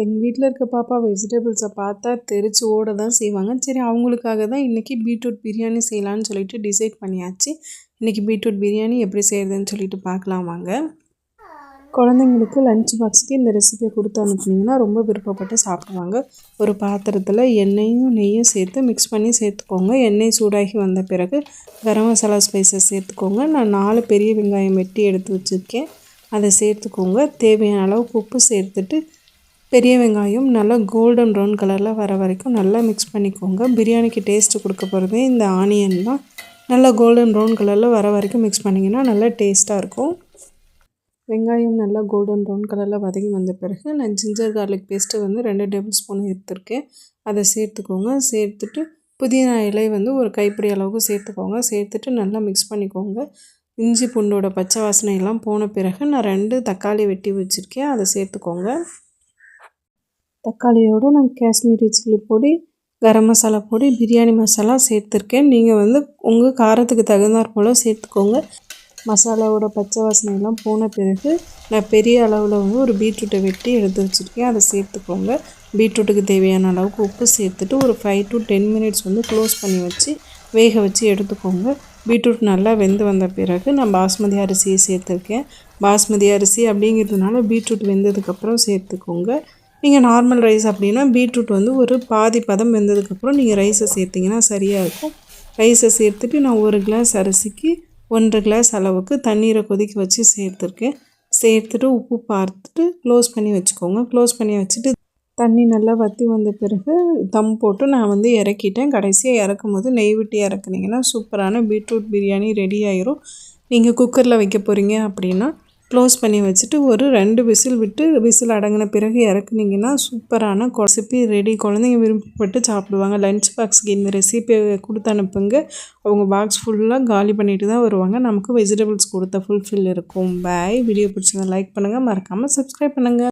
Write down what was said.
எங்கள் வீட்டில் இருக்க பாப்பா வெஜிடபிள்ஸை பார்த்தா தெரிச்சு ஓட தான் செய்வாங்க. சரி அவங்களுக்காக தான் இன்றைக்கி பீட்ரூட் பிரியாணி செய்யலான்னு சொல்லிட்டு டிசைட் பண்ணியாச்சு. இன்றைக்கி பீட்ரூட் பிரியாணி எப்படி செய்கிறதுன்னு சொல்லிட்டு பார்க்கலாம் வாங்க. குழந்தைங்களுக்கு லஞ்ச் பாக்ஸுக்கு இந்த ரெசிபியை கொடுத்து அனுப்புனீங்கன்னா ரொம்ப விருப்பப்பட்டு சாப்பிடுவாங்க. ஒரு பாத்திரத்தில் எண்ணெயும் நெய்யும் சேர்த்து மிக்ஸ் பண்ணி சேர்த்துக்கோங்க. எண்ணெய் சூடாகி வந்த பிறகு கரம் மசாலா ஸ்பைசஸ் சேர்த்துக்கோங்க. நான் நாலு பெரிய வெங்காயம் வெட்டி எடுத்து வச்சுருக்கேன். அதை சேர்த்துக்கோங்க. தேவையான அளவுக்கு உப்பு சேர்த்துட்டு பெரிய வெங்காயம் நல்லா கோல்டன் ப்ரௌன் கலரில் வர வரைக்கும் நல்லா மிக்ஸ் பண்ணிக்கோங்க. பிரியாணிக்கு டேஸ்ட்டு கொடுக்க போகிறது இந்த ஆனியன் தான். நல்லா கோல்டன் ப்ரௌன் கலரில் வர வரைக்கும் மிக்ஸ் பண்ணிங்கன்னா நல்லா டேஸ்ட்டாக இருக்கும். வெங்காயம் நல்லா கோல்டன் ப்ரௌன் கலரில் வதங்கி வந்த பிறகு நான் ஜிஞ்சர் கார்லிக் பேஸ்ட்டு வந்து ரெண்டு டேபிள் ஸ்பூன் எடுத்துருக்கேன். அதை சேர்த்துக்கோங்க. சேர்த்துட்டு புதினா இலை வந்து ஒரு கைப்பிடி அளவுக்கு சேர்த்துக்கோங்க. சேர்த்துட்டு நல்லா மிக்ஸ் பண்ணிக்கோங்க. இஞ்சி பூண்டோட பச்சை வாசனை எல்லாம் போன பிறகு நான் ரெண்டு தக்காளி வெட்டி வச்சுருக்கேன். அதை சேர்த்துக்கோங்க. தக்காளியோடு நான் காஷ்மீரி சில்லி பொடி கரம் மசாலா பொடி பிரியாணி மசாலா சேர்த்துருக்கேன். நீங்கள் வந்து உங்கள் காரத்துக்கு தகுந்தாற் போல் சேர்த்துக்கோங்க. மசாலாவோட பச்சை வாசனையெல்லாம் போன பிறகு நான் பெரிய அளவில் வந்து ஒரு பீட்ரூட்டை வெட்டி எடுத்து வச்சுருக்கேன். அதை சேர்த்துக்கோங்க. பீட்ரூட்டுக்கு தேவையான அளவுக்கு உப்பு சேர்த்துட்டு ஒரு ஃபைவ் டு டென் மினிட்ஸ் வந்து க்ளோஸ் பண்ணி வச்சு வேக வச்சு எடுத்துக்கோங்க. பீட்ரூட் நல்லா வெந்து வந்த பிறகு நான் பாஸ்மதி அரிசியை சேர்த்துருக்கேன். பாஸ்மதி அரிசி அப்படிங்கிறதுனால பீட்ரூட் வெந்ததுக்கப்புறம் சேர்த்துக்கோங்க. நீங்கள் நார்மல் ரைஸ் அப்படின்னா பீட்ரூட் வந்து ஒரு பாதி பதம் வெந்ததுக்கப்புறம் நீங்கள் ரைஸை சேர்த்திங்கன்னா சரியாக இருக்கும். ரைஸை சேர்த்துட்டு நான் ஒரு கிளாஸ் அரிசிக்கு ஒன்றரை கிளாஸ் அளவுக்கு தண்ணீரை கொதிக்க வச்சு சேர்த்துருக்கேன். சேர்த்துட்டு உப்பு பார்த்துட்டு க்ளோஸ் பண்ணி வச்சுக்கோங்க. க்ளோஸ் பண்ணி வச்சுட்டு தண்ணி நல்லா வற்றி வந்த பிறகு தம் போட்டு நான் வந்து இறக்கிட்டேன். கடைசியாக இறக்கும் போது நெய் விட்டு இறக்குனீங்கன்னா சூப்பரான பீட்ரூட் பிரியாணி ரெடி ஆயிரும். நீங்கள் குக்கரில் வைக்க போகிறீங்க அப்படின்னா க்ளோஸ் பண்ணி வச்சுட்டு ஒரு ரெண்டு விசில் விட்டு விசில் அடங்கின பிறகு இறக்குனீங்கன்னா சூப்பரான ரெசிபி ரெடி குழந்தைங்க விருப்பப்பட்டு சாப்பிடுவாங்க. லன்ச் பாக்ஸுக்கு இந்த ரெசிபியை கொடுத்து அனுப்புங்க. அவங்க பாக்ஸ் ஃபுல்லாக காலி பண்ணிட்டு தான் வருவாங்க. நமக்கு வெஜிடபிள்ஸ் கொடுத்த ஃபுல்ஃபில் இருக்கும். பாய் வீடியோ பிடிச்சதை லைக் பண்ணுங்கள் மறக்காமல் சப்ஸ்கிரைப் பண்ணுங்கள்